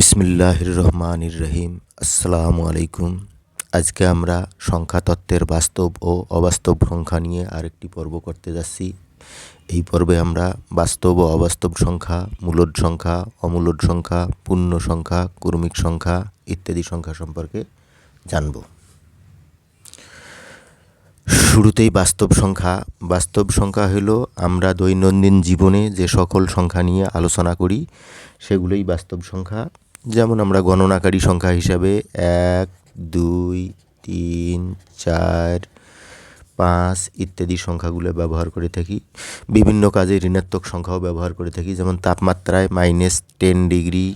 বিসমিল্লাহির রহমানির রহিম আসসালামু আলাইকুম আজকে আমরা সংখ্যা তত্ত্বের বাস্তব ও অবাস্তব সংখ্যা নিয়ে আরেকটি পর্ব করতে যাচ্ছি। এই পর্বে আমরা বাস্তব ও অবাস্তব সংখ্যা, মূলদ সংখ্যা, অমূলদ সংখ্যা, পূর্ণ সংখ্যা, কর্মিক সংখ্যা ইত্যাদি সংখ্যা সম্পর্কে জানব। শুরুতেই বাস্তব সংখ্যা। বাস্তব সংখ্যা হলো আমরা দৈনন্দিন জীবনে যে সকল সংখ্যা নিয়ে আলোচনা করি, সেগুলোই বাস্তব সংখ্যা। যেমন আমরা গণনাকারী সংখ্যা হিসাবে এক, দুই, তিন, চার, পাঁচ ইত্যাদি সংখ্যাগুলো ব্যবহার করে থাকি। বিভিন্ন কাজে ঋণাত্মক সংখ্যাও ব্যবহার করে থাকি। যেমন তাপমাত্রায় minus ten degree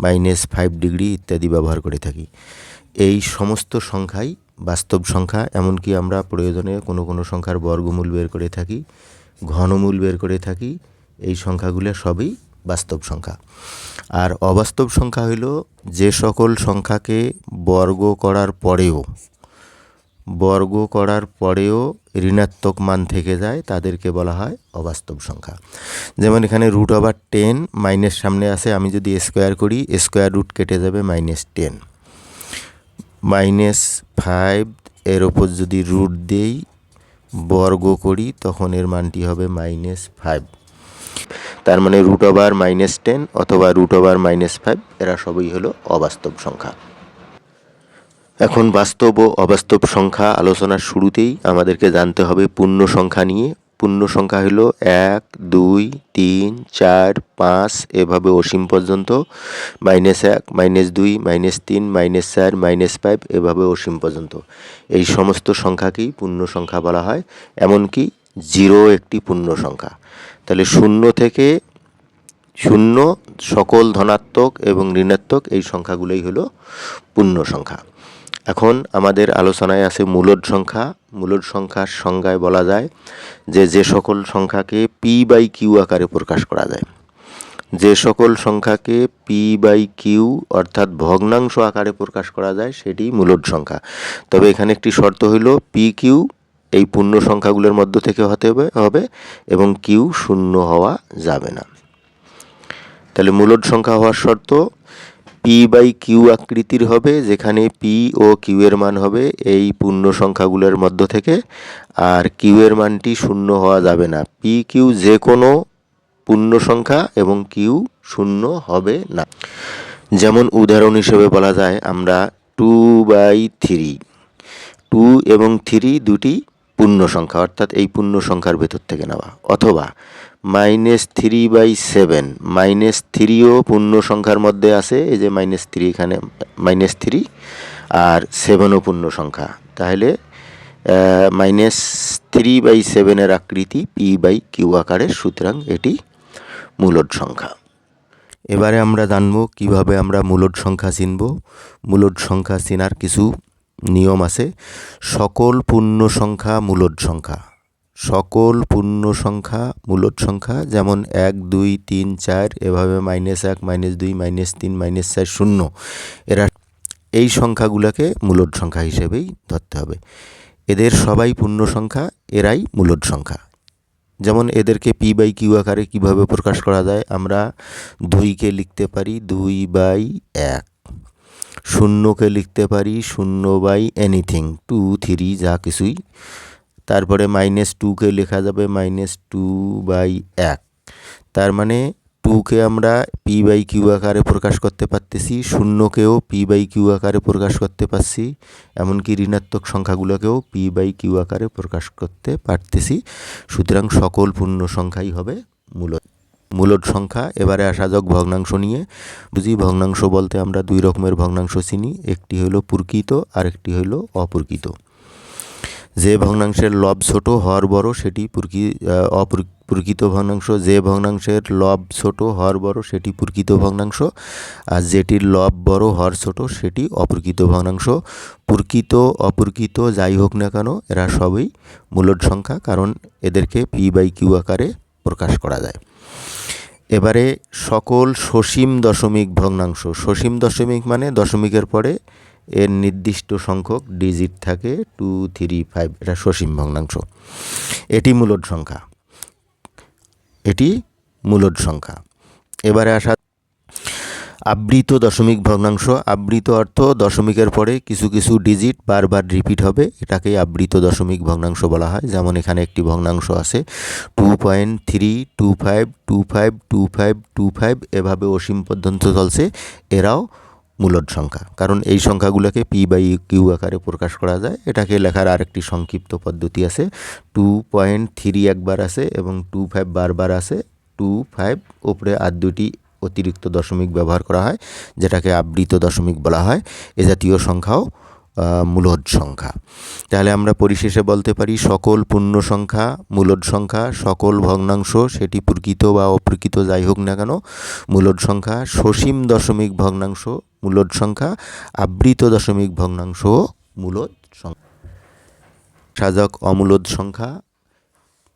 minus five degree ইত্যাদি ব্যবহার করে থাকি। এই সমস্ত সংখ্যাই বাস্তব সংখ্যা, এমনকি আমরা প্রয়োজনে কোনো কোনো সংখ্যার বর্গমূল বের করে থাকি, ঘনমূল বের করে থাকি। এই সংখ্যাগুলো সবই বাস্তব সংখ্যা। আর অবাস্তব সংখ্যা হইল যে সকল সংখ্যাকে বর্গ করার পরেও, বর্গ করার পরেও ঋণাত্মক মান থেকে যায়, তাদেরকে বলা হয় অবাস্তব সংখ্যা। যেমন এখানে রুট ওভার টেন মাইনাস সামনে আছে, আমি যদি স্কোয়ার করি স্কোয়ার রুট কেটে যাবে মাইনাস টেন মাইনাস ফাইভ এর ওপর যদি রুট দেই, বর্গ করি, তখন এর মানটি হবে মাইনাস ফাইভ তার মানে রুট ওভার মাইনাস টেন অথবা রুট ওভার মাইনাস ফাইভ এরা সবই হলো অবাস্তব সংখ্যা। এখন বাস্তব ও অবাস্তব সংখ্যা আলোচনার শুরুতেই আমাদেরকে জানতে হবে পূর্ণ সংখ্যা নিয়ে। পূর্ণ সংখ্যা হলো এক, দুই, তিন, চার, পাঁচ, এভাবে অসীম পর্যন্ত। মাইনাস এক মাইনাস দুই মাইনাস তিন মাইনাস চার মাইনাস ফাইভ এভাবে অসীম পর্যন্ত। এই সমস্ত সংখ্যাকেই পূর্ণ সংখ্যা বলা হয়, এমনকি জিরো একটি পূর্ণ সংখ্যা। তাহলে শূন্য থেকে শূন্য, সকল ধনাত্মক এবং ঋণাত্মক এই সংখ্যাগুলোই হলো পূর্ণ সংখ্যা। এখন আমাদের আলোচনায় আছে মূলদ সংখ্যা। মূলদ সংখ্যার সংজ্ঞায় বলা যায় যে যে সকল সংখ্যাকে পি বাই কিউ আকারে প্রকাশ করা যায়। যে সকল সংখ্যাকে পি বাই কিউ অর্থাৎ ভগ্নাংশ আকারে প্রকাশ করা যায়, সেটি মূলদ সংখ্যা। তবে এখানে একটি শর্ত হইল পি কিউ এই পূর্ণ সংখ্যাগুলোর মধ্য থেকে হতে হবে এবং কিউ শূন্য হওয়া যাবে না। তাহলে মূলদ সংখ্যা হওয়ার শর্ত পি বাই কিউ আকৃতির হবে, যেখানে পি ও কিউ এর মান হবে এই পূর্ণ সংখ্যাগুলোর মধ্য থেকে, আর কিউ এর মানটি শূন্য হওয়া যাবে না। পি কিউ যে কোনো পূর্ণ সংখ্যা এবং কিউ শূন্য হবে না। যেমন উদাহরণ হিসেবে বলা যায়, আমরা টু বাই থ্রি টু এবং থ্রি দুটি পূর্ণ সংখ্যা অর্থাৎ এই পূর্ণ সংখ্যার ভেতর থেকে নেওয়া। অথবা minus three by seven minus থ্রিও পূর্ণ সংখ্যার মধ্যে আছে, এই যে মাইনাস থ্রি এখানে মাইনাস থ্রি আর সেভেনও পূর্ণ সংখ্যা তাহলে মাইনাস থ্রি বাই সেভেনের আকৃতি পি বাই কিউ আকারের সুতরাং এটি মূলদ সংখ্যা। এবারে আমরা জানব কীভাবে আমরা মূলদ সংখ্যা চিনব। মূলদ সংখ্যা চেনার কিছু নিয়ম আছে, সকল পূর্ণ সংখ্যা মূলদ সংখ্যা। সকল পূর্ণ সংখ্যা মূলদ সংখ্যা, যেমন এক, দুই, তিন, চার, এভাবে মাইনাস এক মাইনাস দুই মাইনাস তিন মাইনাস চার, শূন্য। এরা এই সংখ্যাগুলোকে মূলদ সংখ্যা হিসেবেই ধরতে হবে। এদের সবাই পূর্ণ সংখ্যা, এরাই মূলদ সংখ্যা। যেমন এদেরকে পি বাই কিউ আকারে কীভাবে প্রকাশ করা যায়, আমরা দুইকে লিখতে পারি দুই বাই এক। শূন্যকে লিখতে পারি, শূন্য বাই এনিথিং টু থ্রি যা কিছুই। তারপরে মাইনাস টুকে লেখা যাবে মাইনাস টু বাই এক। তার মানে টুকে আমরা পি বাই কিউ আকারে প্রকাশ করতে পারতেছি, শূন্যকেও পি বাই কিউ আকারে প্রকাশ করতে পারছি, এমনকি ঋণাত্মক সংখ্যাগুলোকেও পি বাই কিউ আকারে প্রকাশ করতে পারতেছি। সুতরাং সকল পূর্ণ সংখ্যাই হবে মূলত। মূলদ সংখ্যা, এবারে আসা যাক ভগ্নাংশ নিয়ে। বুঝি ভগ্নাংশ বলতে আমরা দুই রকমের ভগ্নাংশ চিনি, একটি হলো প্রকৃত আর একটি হলো অপ্রকৃত। যে ভগ্নাংশের লব ছোট হর বড়, সেটি প্রকৃত ভগ্নাংশ। যে ভগ্নাংশের লব ছোট হর বড়, সেটি প্রকৃত ভগ্নাংশ। আর যেটির লব বড় হর ছোট, সেটি অপ্রকৃত ভগ্নাংশ। প্রকৃত, অপ্রকৃত, যাই হোক না কেন, এরা সবই মূলদ সংখ্যা, কারণ এদেরকে পি বাই কিউ আকারে প্রকাশ করা যায়। এবারে সকল সসীম দশমিক ভগ্নাংশ। সসীম দশমিক মানে দশমিকের পরে এর নির্দিষ্ট সংখ্যক ডিজিট থাকে, টু, থ্রি, ফাইভ, এটা সসীম ভগ্নাংশ। এটি মূলদ সংখ্যা। এটি মূলদ সংখ্যা। এবারে আসা আবৃত দশমিক ভগ্নাংশ। আবৃত অর্থ দশমিকের পরে কিছু কিছু ডিজিট বারবার রিপিট হবে। এটাকেই আবৃত দশমিক ভগ্নাংশ বলা হয়। যেমন এখানে একটি ভগ্নাংশ আছে। Two point three two five two five two five two five এভাবে অসীম পর্যন্ত চলছে। এরাও মূলদ সংখ্যা। কারণ এই সংখ্যাগুলোকে পি বাই কিউ আকারে প্রকাশ করা যায়। এটাকে লেখার আরেকটি সংক্ষিপ্ত পদ্ধতি আছে। টু পয়েন্ট থ্রি একবার আছে এবং টু ফাইভ বারবার আছে। টু ফাইভ ওপরে আর দুটি অতিরিক্ত দশমিক ব্যবহার করা হয়, যেটাকে আবৃত দশমিক বলা হয়। এ জাতীয় সংখ্যাও মূলদ সংখ্যা। তাহলে আমরা পরিশেষে বলতে পারি, সকল পূর্ণ সংখ্যা, মূলদ সংখ্যা, সকল ভগ্নাংশ, সেটি প্রকৃত বা অপ্রকৃত যাই হোক না কেন, মূলদ সংখ্যা, সসীম দশমিক ভগ্নাংশ, মূলদ সংখ্যা, আবৃত দশমিক ভগ্নাংশ, মূলদ সংখ্যা। সাজক অমূলদ সংখ্যা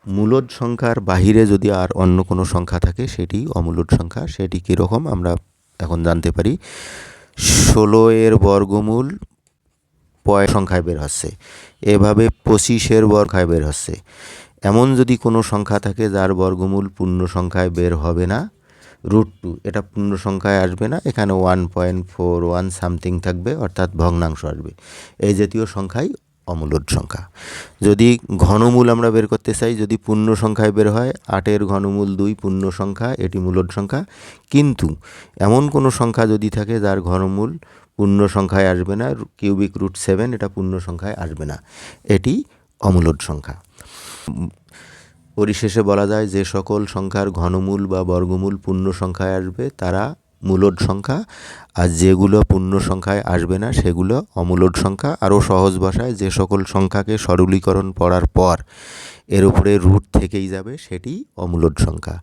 মূলদ সংখ্যার বাহিরে যদি আর অন্য কোনো সংখ্যা থাকে, সেটি অমূলদ সংখ্যা, সেটি কীরকম আমরা এখন জানতে পারি। ষোলো এর বর্গমূল পয় সংখ্যায় বের হচ্ছে। এভাবে পঁচিশের বর্গায় বের হচ্ছে। এমন যদি কোনো সংখ্যা থাকে, যার বর্গমূল পূর্ণ সংখ্যায় বের হবে না, রুট টু, এটা পূর্ণ সংখ্যায় আসবে না, এখানে one point four one something থাকবে, অর্থাৎ ভগ্নাংশ আসবে। এই জাতীয় সংখ্যাই অমূলদ সংখ্যা। যদি ঘনমূল আমরা বের করতে চাই, যদি পূর্ণ সংখ্যায় বের হয়, আটের ঘনমূল দুই, পূর্ণ সংখ্যা, এটি মূলদ সংখ্যা। কিন্তু এমন কোনো সংখ্যা যদি থাকে যার ঘনমূল পূর্ণ সংখ্যায় আসবে না কিউবিক রুট সেভেন এটা পূর্ণ সংখ্যায় আসবে না। এটি অমূলদ সংখ্যা। পরিশেষে বলা যায়, যে সকল সংখ্যার ঘনমূল বা বর্গমূল পূর্ণ সংখ্যায় আসবে, তারা মূলদ সংখ্যা, আর যেগুলো পূর্ণ সংখ্যায় আসবে না, সেগুলো অমূলদ সংখ্যা, আরও সহজ ভাষায় যে সকল সংখ্যাকে সরলীকরণ করার পর এর উপরে রুট থেকেই যাবে সেটি অমূলদ সংখ্যা।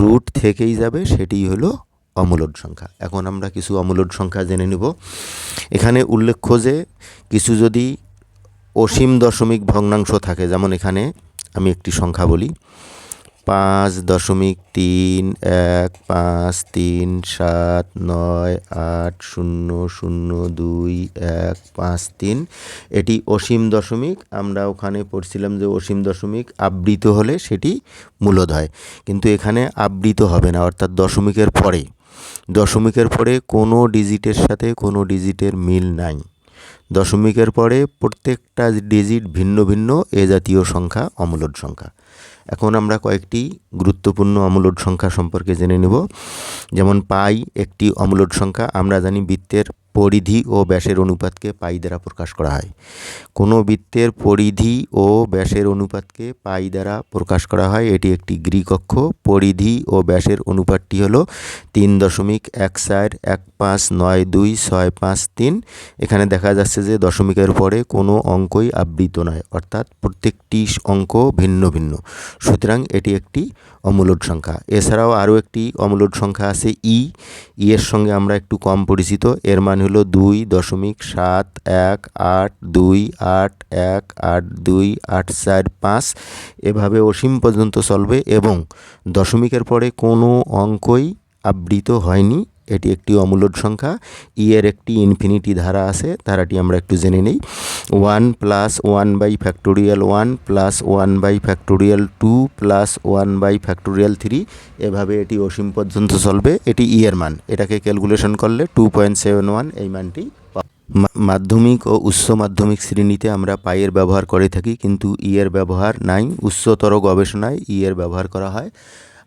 রুট থেকেই যাবে সেটি হলো অমূলদ সংখ্যা। এখন আমরা কিছু অমূলদ সংখ্যা জেনে নেব। এখানে উল্লেখ্য যে কিছু যদি অসীম দশমিক ভগ্নাংশ থাকে, যেমন এখানে আমি একটি সংখ্যা বলি পাঁচ দশমিক তিন এক পাঁচ তিন সাত নয় আট শূন্য শূন্য দুই এক পাঁচ তিন। এটি অসীম দশমিক। আমরা ওখানে পড়ছিলাম যে অসীম দশমিক আবৃত হলে সেটি মূলদ হয় কিন্তু এখানে আবৃত হবে না, অর্থাৎ দশমিকের পরে। দশমিকের পরে কোনো ডিজিটের সাথে কোনো ডিজিটের মিল নাই। দশমিকের পরে প্রত্যেকটা ডিজিট ভিন্ন ভিন্ন এ জাতীয় সংখ্যা, অমূলদ সংখ্যা। এখন আমরা কয়েকটি গুরুত্বপূর্ণ অমূলদ সংখ্যা সম্পর্কে জেনে নেব। যেমন পাই একটি অমূলদ সংখ্যা, আমরা জানি বৃত্তের পরিধি ও ব্যাসের অনুপাতকে পাই দ্বারা প্রকাশ করা হয়। কোনো বৃত্তের পরিধি ও ব্যাসের অনুপাতকে পাই দ্বারা প্রকাশ করা হয়। এটি একটি গ্রিক অক্ষ। পরিধি ও ব্যাসের অনুপাতটি হলো তিন দশমিক এক চার এক পাঁচ নয় দুই ছয় পাঁচ তিন। এখানে দেখা যাচ্ছে যে দশমিকের পরে কোনো অঙ্কই আবৃত নয়, অর্থাৎ প্রত্যেকটি অঙ্ক ভিন্ন ভিন্ন। সুতরাং এটি একটি অমূলদ সংখ্যা। এছাড়াও আরও একটি অমূলদ সংখ্যা আছে ই। ই এর সঙ্গে আমরা একটু কম পরিচিত। এর মান হলো দুই দশমিক সাত এক আট দুই আট এক আট দুই আট চার পাঁচ। এভাবে অসীম পর্যন্ত চলবে এবং দশমিকের পরে কোনো অঙ্কই আবৃত হয়নি। এটি একটি অমূলদ সংখ্যা। ই এর একটি ইনফিনিটি ধারা আছে, ধারাটি আমরা একটু জেনে নিই। One plus one by factorial one plus one by factorial two plus one by factorial three এভাবে এটি অসীম পর্যন্ত চলবে। এটি ই এর মান। এটাকে ক্যালকুলেশন করলে টু পয়েন্ট সেভেন ওয়ান এই মানটি মাধ্যমিক ও উচ্চ মাধ্যমিক শ্রেণীতে আমরা পায়ের ব্যবহার করে থাকি, কিন্তু ই এর ব্যবহার নাই। উচ্চতর গবেষণায় ই এর ব্যবহার করা হয়।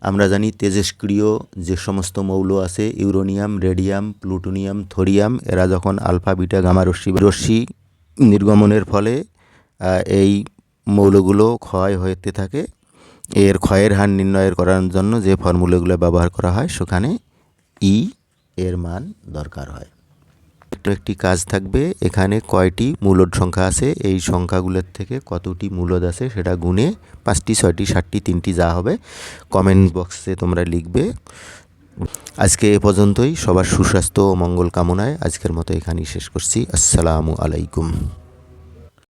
আমরা জানি তেজস্ক্রিয় যে সমস্ত মৌল আছে, ইউরোনিয়াম, রেডিয়াম, প্লুটোনিয়াম, থোরিয়াম, এরা যখন আলফা, বিটা, গামা, রশ্মি রশ্মি নির্গমনের ফলে এই মৌলগুলো ক্ষয় হতে থাকে। এর ক্ষয়ের হার নির্ণয়ের করার জন্য যে ফর্মুলাগুলো ব্যবহার করা হয়, সেখানে ই এর মান দরকার হয়। একটি কাজ থাকবে, এখানে কয়টি মূলদ সংখ্যা আছে, এই সংখ্যাগুলোর থেকে কতটি মূলদ আছে সেটা গুণে পাঁচটি, ছয়টি, সাতটি, তিনটি যা হবে কমেন্ট বক্সে তোমরা লিখবে। আজকে এ পর্যন্তই, সবার সুস্বাস্থ্য ও মঙ্গল কামনায় আজকের মতো এখানেই শেষ করছি, আসসালামু আলাইকুম।